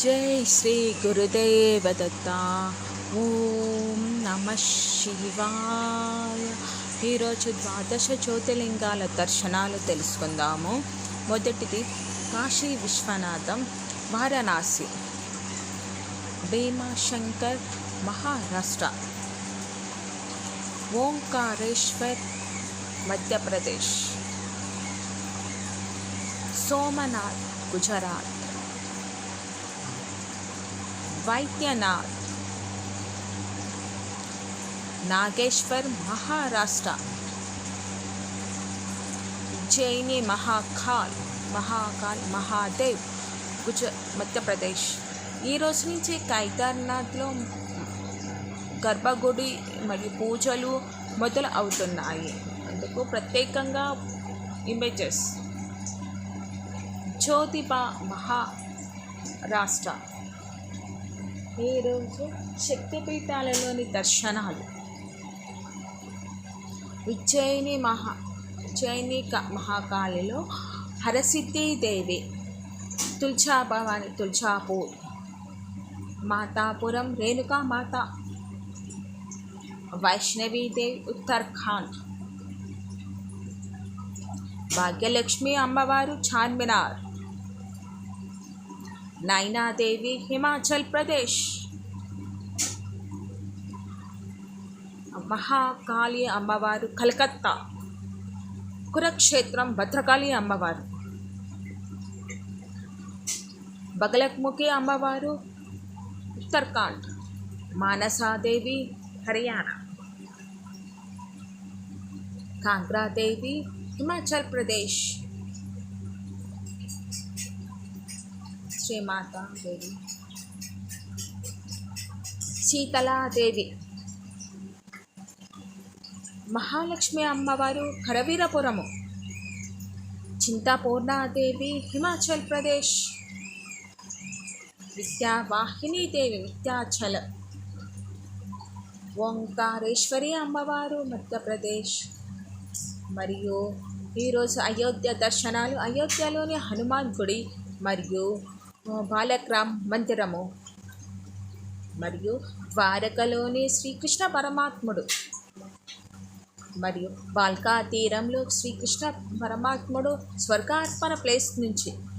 జై శ్రీ గురుదేవ దత్త ఓం నమ శివాయ ఈరోజు ద్వాదశ జ్యోతిర్లింగాల దర్శనాలు తెలుసుకుందాము. మొదటిది కాశీ విశ్వనాథం వారణాసి. భీమాశంకర్ మహారాష్ట్ర. ఓంకారేశ్వర్ మధ్యప్రదేశ్. సోమనాథ్ గుజరాత్. వైద్యనాథ్. నాగేశ్వర్ మహారాష్ట్ర. జైని మహాకాల్ మహాకాల్ మహాదేవ్ గుజ మధ్యప్రదేశ్. ఈ రోజు నుంచి కేదార్నాథ్లో గర్భగుడి మరియు పూజలు మొదలు అవుతున్నాయి. అందుకు ప్రత్యేకంగా ఇమేజెస్. జ్యోతిబా మహారాష్ట్ర. ఈరోజు శక్తిపీఠాలలోని దర్శనాలు. ఉజ్జయిని మహా ఉజ్జయిని క- మహాకాళిలో హరసిద్ధిదేవి తుల్చాభవాని భవాని తుల్జాపూర్ మాతాపురం రేణుకా మాత వైష్ణవీదేవి ఉత్తరాఖండ్ భాగ్యలక్ష్మి అమ్మవారు చార్మినార్ నైనాదేవి హిమాచల్ ప్రదేశ్. మహాకాళి అమ్మవారు కలకత్తా. కురక్షేత్రం భద్రకాళి అమ్మవారు. బగలక్ముఖి అమ్మవారు ఉత్తరాఖండ్. మానసాదేవి హర్యానా. కాంగ్రాదేవి హిమాచల్ ప్రదేశ్. శ్రీమాత దేవి. శీతలాదేవి మహాలక్ష్మి అమ్మవారు కరవీరపురము. చింతాపూర్ణాదేవి హిమాచల్ ప్రదేశ్. విద్యావాహినీదేవి దేవి విద్యాచల. ఓంకారేశ్వరి అమ్మవారు మధ్యప్రదేశ్. మరియు ఈరోజు అయోధ్య దర్శనాలు అయోధ్యలోని హనుమాన్ గుడి మరియు బాలక్రామ్ మందిరము. మరియు ద్వారకలోని శ్రీకృష్ణ పరమాత్ముడు. మరియు బాల్కా తీరంలో శ్రీకృష్ణ పరమాత్ముడు స్వర్గార్పణ ప్లేస్ నుంచి.